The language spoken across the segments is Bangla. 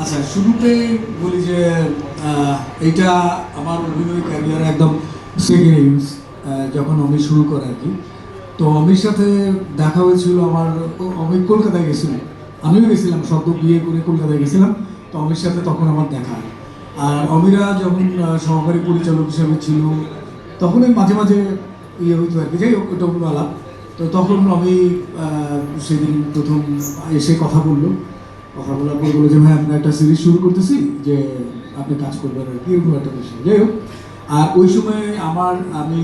আচ্ছা শুরুতে বলি যে এইটা আমার অভিনয় ক্যারিয়ার একদম সেকেন্ড যখন আমি শুরু করে আর কি। তো অমির সাথে দেখা হয়েছিল আমার অমিত কলকাতায় গেছিল। আমিও গেছিলাম, সদ্য বিয়ে করে কলকাতায় গেছিলাম। তো অমির সাথে তখন আমার দেখা আর অমিরা যখন সহকারী পরিচালক হিসেবে ছিল তখনই মাঝে মাঝে ইয়ে হইতো আর কি। যাই হোক ওটা আলাপ তো তখন আমি সেদিন প্রথম এসে কথা বলল। কথা বলার বলে যে, ভাই আমরা একটা সিরিজ শুরু করতেছি, যে আপনি কাজ করবেন আর কি, এরকম একটা বিষয়। যাই হোক, আর ওই সময় আমার, আমি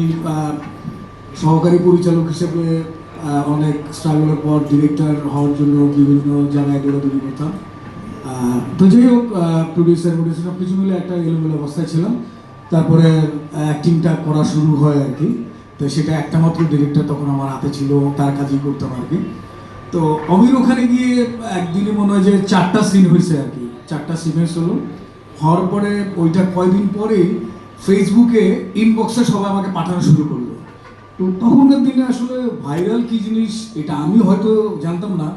সহকারী পরিচালক হিসেবে অনেক স্ট্রাগলের পর ডিরেক্টর হওয়ার জন্য বিভিন্ন জায়গায় দৌড়াদৌড়ি করতাম। তো যাই হোক প্রডিউসার প্রডিউসার সব কিছু মিলে একটা এলোমেলো অবস্থায় ছিলাম। তারপরে অ্যাক্টিংটা করা শুরু হয় আর কি। তো সেটা একটা মাত্র ডিরেক্টর তখন আমার হাতে ছিল, তার কাজই করতাম আর কি। তো অমির ওখানে গিয়ে একদিনে মনে হয় যে চারটা সিন হয়েছে আর কি। চারটা সিকোয়েন্স হলো হওয়ার পরে ওইটা কয়দিন পরেই ফেসবুকে ইনবক্সে সবাই আমাকে পাঠানো শুরু করল। তো তখনকার দিনে আসলে ভাইরাল কি জিনিস এটা আমি হয়তো জানতাম না,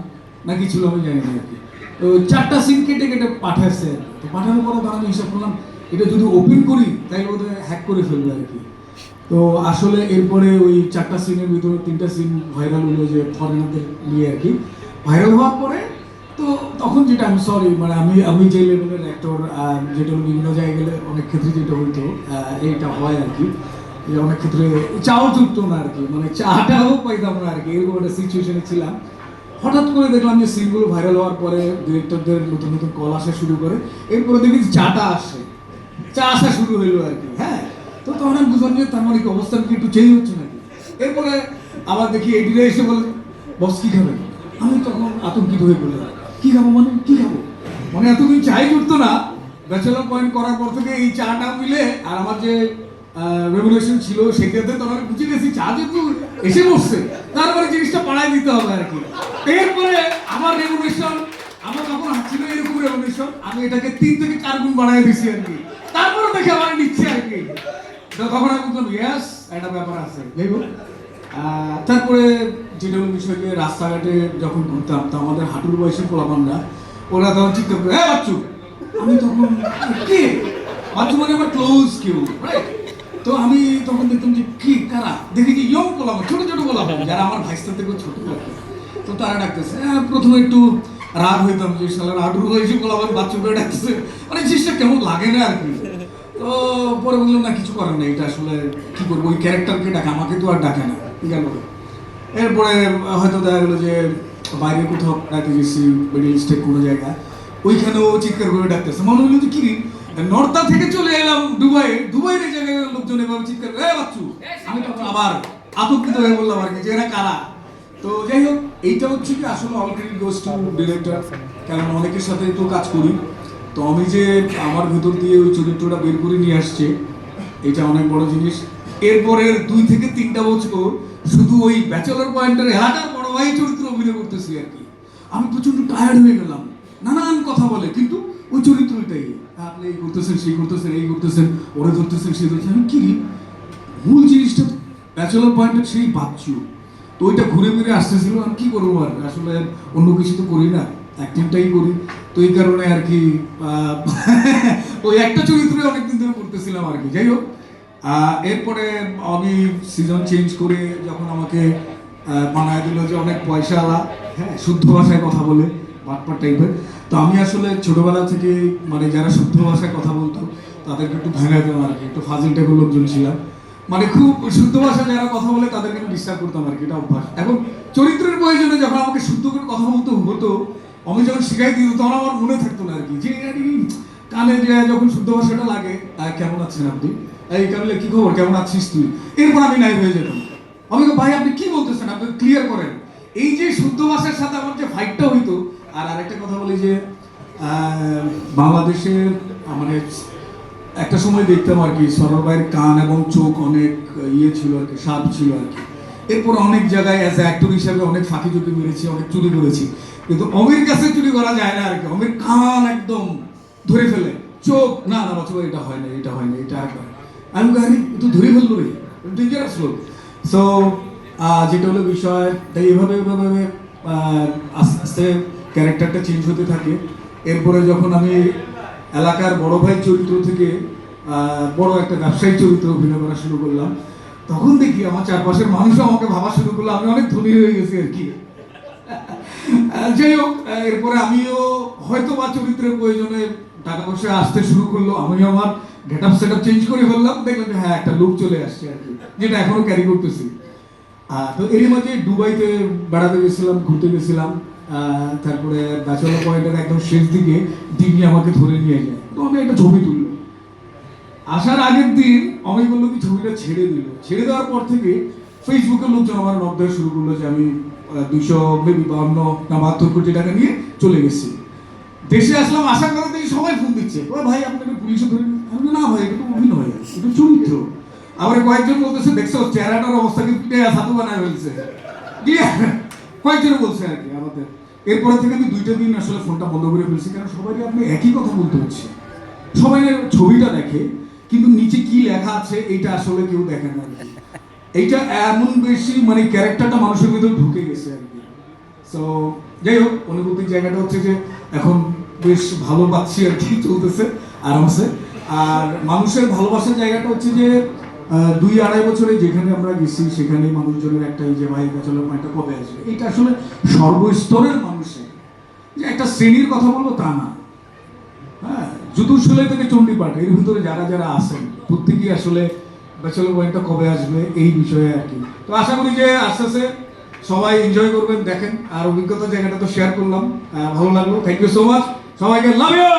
নাকি ছিল আমি জানি না আর কি। তো চারটা সিন কেটে কেটে পাঠাচ্ছে আর কি। তো পাঠানোর পরে তখন আমি হিসাব করলাম, এটা যদি ওপেন করি তাই ওদের হ্যাক করে ফেলবে আর কি। তো আসলে এরপরে ওই চারটা সিনের ভিতরে তিনটা সিন ভাইরাল হলো যে ফরেনারদের নিয়ে আর কি। ভাইরাল হওয়ার পরে তো তখন যেটা আমি সরি মানে আমি আমি যে লেভেলের অ্যাক্টর যেটা বিভিন্ন জায়গায় গেলে অনেক ক্ষেত্রে যেটা হইতো এইটা হয় আর কি। যে অনেক ক্ষেত্রে চাও যুক্ত না আর কি মানে চাটাও পাইতাম না আর কি, এরকম একটা সিচুয়েশনে ছিলাম। হঠাৎ করে দেখলাম যে সিনগুলো ভাইরাল হওয়ার পরে ডিরেক্টরদের নতুন নতুন কল আসা শুরু করে। এরপরে দেখি চাটা আসে, চা আসা শুরু হইল আর কি হ্যাঁ। তো তখন আমি বুঝলাম যে তার মানে কি, অবস্থান কি একটু চেঞ্জ হচ্ছে নাকি? এরপরে আবার দেখি এডিটর এসে বলে, বস, কি খাবেন আমি তখন আতঙ্কিত হয়ে পড়লাম কি খাব মানে? কি খাব? মানে এতদিন চাই করতো না। ব্যাচেলার পয়েন্ট করার পর থেকে এই চাটা মিলে আর আমার যে রেগুলেশন ছিল সেটাতে তখন আমি বুঝে গেছি, চা যেহেতু এসে বসছে তারপরে জিনিসটা পাড়ায় দিতে হবে আর কি। এরপরে আমার রেগুলেশন আমার তখন ছিল এরকম রেগুলেশন আমি এটাকে তিন থেকে চার গুণ বাড়াই দিছি আর কি। তারপরে দেখে আমার তখন আমি বললাম ইয়াস একটা ব্যাপার আছে। তারপরে যেটা বিষয় যে রাস্তাঘাটে যখন ঘুরতাম তো আমাদের হাঁটুর বয়সী পোলাপানরা ওরা তখন চিন্তা করে হ্যাঁ বাচ্চু আমি তখন কে? বাচ্চু মানে আমার ক্লোজ কেউ রাইট তো আমি তখন দেখতাম যে কি কারা? দেখি যে ইয়ং ছোট ছোট যারা আমার ভাইস্তার থেকেও ছোট তো তারা ডাকতেছে হ্যাঁ, প্রথমে একটু রাগ হইতাম যে সালার হাঁটুর বয়সী পোলাপান বাচ্চু করে ডাকতেছে। মানে জিনিসটা কেমন লাগে না আর কি। তো পরে বললাম, না, কিছু করার নেই, এটা আসলে কি করব? ওই ক্যারেক্টারকে ডাকে, আমাকে তো আর ডাকে না। গেল এরপরে হয়তো দেখা গেলো যে বাইরে কোথাও ডাকতে গেছি মিডিল স্টেট কোনো জায়গায় ওইখানেও চিৎকার করে ডাকতেছে। মনে হলো যে কি নর্দা থেকে চলে এলাম দুবাই। দুবাইয়ের এই জায়গায় লোকজন এভাবে চিৎকার করে, "এ, বাচ্চু, আমি তখন আবার আতঙ্কিত হয়ে বললাম আর কি যে এরা কারা? তো যাই হোক, এইটা হচ্ছে কি আসলে অলরেডি গোস ডিরেক্টর কারণ অনেকের সাথে তো কাজ করি। তো আমি যে আমার ভেতর দিয়ে ওই চরিত্রটা বের করে নিয়ে আসছে, এটা অনেক বড় জিনিস। এরপরের দুই থেকে তিনটা বছর শুধু ওই ব্যাচেলর পয়েন্টের এলাকার বড় ভাই চরিত্র অভিনয় করতেছি আর কি। আমি প্রচণ্ড টায়ার্ড হয়ে গেলাম। নানান কথা বলে, কিন্তু ওই চরিত্রটাই। আপনি এই করতেছেন, সেই করতেছেন, এই করতেছেন, ওরে ধরতেছেন, সেই ধরতেছেন। আমি কি? মূল জিনিসটা ব্যাচেলর পয়েন্টের সেই বাচ্চু। তো ওইটা ঘুরে ফিরে আসতেছিল আমি কি করব আর? আসলে অন্য কিছু তো করি না। অ্যাক্টিংটাই করি। তো এই কারণে আর কি ওই একটা চরিত্রে অনেকদিন ধরে করতেছিলাম আর কি। যাই হোক এরপরে আমি সিজন চেঞ্জ করে যখন আমাকে বানায় দিল যে অনেক পয়সা আলা হ্যাঁ শুদ্ধ ভাষায় কথা বলে, বাটপার টাইপের তো আমি আসলে ছোটবেলা থেকে মানে যারা শুদ্ধ ভাষায় কথা বলতো, তাদেরকে একটু ভেঙে দিতাম আর কি, একটু ফাজিল টাইপের লোকজন ছিলাম। মানে খুব শুদ্ধ ভাষায় যারা কথা বলে, তাদেরকে আমি ডিস্টার্ব করতাম আর কি, এটা অভ্যাস। এখন চরিত্রের প্রয়োজনে যখন আমাকে শুদ্ধ করে কথা বলতে হতো আমি যখন শিখাই দিত তখন আমার মনে থাকতো না আর কি। যে কানে যে যখন শুদ্ধ ভাষাটা লাগে কেমন আছেন আপনি এই কারণে কি খবর? কেমন আছিস তুই? এরপর আমি নাই হয়ে যেতাম। আমি ভাই, আপনি কি বলতেছেন? আপনি ক্লিয়ার করেন। এই যে শুদ্ধ ভাষার সাথে আমার যে ফাইটটা হইতো, আর আরেকটা কথা বলি যে বাংলাদেশের মানে একটা সময় দেখতাম আর কি, সরল ভাইয়ের কান এবং চোখ অনেক ইয়ে ছিল আর কি, সাপ ছিল আর কি। এরপর অনেক জায়গায় অ্যাজ অ্যাক্টর হিসাবে অনেক ফাঁকি চুকি মেরেছি, অনেক চুরি করেছি। কিন্তু অমির কাছে চুরি করা যায় না আর কি। অমির কান একদম ধরে ফেলে। চোখ, না না বাচ্চা এটা হয় না, এটা হয় না, এটা একবার আমি গাড়ি তো ধরে ফেলল ডেঞ্জারাস লোক। সো যেটা হলো বিষয়, তাই এভাবে এভাবে আস্তে আস্তে ক্যারেক্টারটা চেঞ্জ হতে থাকে। এরপরে যখন আমি এলাকার বড় ভাই চরিত্র থেকে বড় একটা ব্যবসায়ী চরিত্র অভিনয় করা শুরু করলাম তখন দেখি আমার চারপাশের মানুষ আমাকে ভাবা শুরু করল, আমি অনেক ধনী হয়ে গেছি আর কি। যাই হোক, এরপরে আমিও হয়তো বা চরিত্রের প্রয়োজনে টাকা পয়সা আসতে শুরু করল, আমিও আমার get up set up change করে ফেললাম, দেখলাম যে হ্যাঁ একটা লুক চলে আসছে আর কি, যেটা এখনও ক্যারি করতেছি। তো এরই মাঝে দুবাইতে বেড়াতে গেছিলাম, ঘুরতে গেছিলাম তারপরে ব্যাচেলর পয়েন্টের একদম শেষ দিকে দিদি আমাকে ধরে নিয়ে যায়। তো আমি একটা ছবি তুললো আসার আগের দিন অমিত বলল কি ছবিটা ছেড়ে দিল। ছেড়ে দেওয়ার পর থেকে ফেসবুকের লোকজন আমার নক দেওয়া শুরু করল যে আমি দুইশো মেবি বাহান্ন না বাহাত্তর কোটি টাকা নিয়ে চলে গেছি। দেশে আসলাম আশা করে দেখি সবাই ফোন দিচ্ছে। ও ভাই, আপনাকে পুলিশে ধরে নিয়ে-" আমি না ভাই, এটা অভিনয়, এটা চরিত্র। আবার কয়েকজন বলতেছে, দেখছ, চেহারাটার অবস্থা কিন্তু সাধু বানায় ফেলছে। কয়েকজন বলছে আর কি, আমাদের। এরপরে থেকে আমি দুইটা দিন আসলে ফোনটা বন্ধ করে ফেলছি, কারণ সবাইকে আপনি একই কথা বলতে হচ্ছে। সবাই ছবিটা দেখে কিন্তু নিচে কি লেখা আছে এটা আসলে কেউ দেখে না। এইটা এমন বেশি মানে ক্যারেক্টারটা মানুষের ভিতরে ঢুকে গেছে আর কি। সো যাই হোক, অনুভূতির জায়গাটা হচ্ছে যে এখন বেশ ভালো পাচ্ছি আর কি, চলতেছে আরামসে আর মানুষের ভালোবাসার জায়গাটা হচ্ছে যে দুই আড়াই বছরে যেখানে আমরা গেছি, সেখানে মানুষজনের একটা এই যে ভাই পয়েন্টটা কবে আসবে। এটা আসলে সর্বস্তরের মানুষের। যে একটা শ্রেণির কথা বলব তা না। জুতুসুলাই থেকে চণ্ডীপাঠ এর ভিতরে যারা যারা আছেন, প্রত্যেকেই আসলে ব্যাচেলর পয়েন্টটা কবে আসবে এই বিষয়ে আর কি। তো আশা করি যে আস্তে আস্তে সবাই এনজয় করবেন, দেখেন, আর অভিজ্ঞতা জায়গাটা তো শেয়ার করলাম। ভালো লাগল থ্যাংক ইউ সো মাচ সবাইকে লাভ ইউ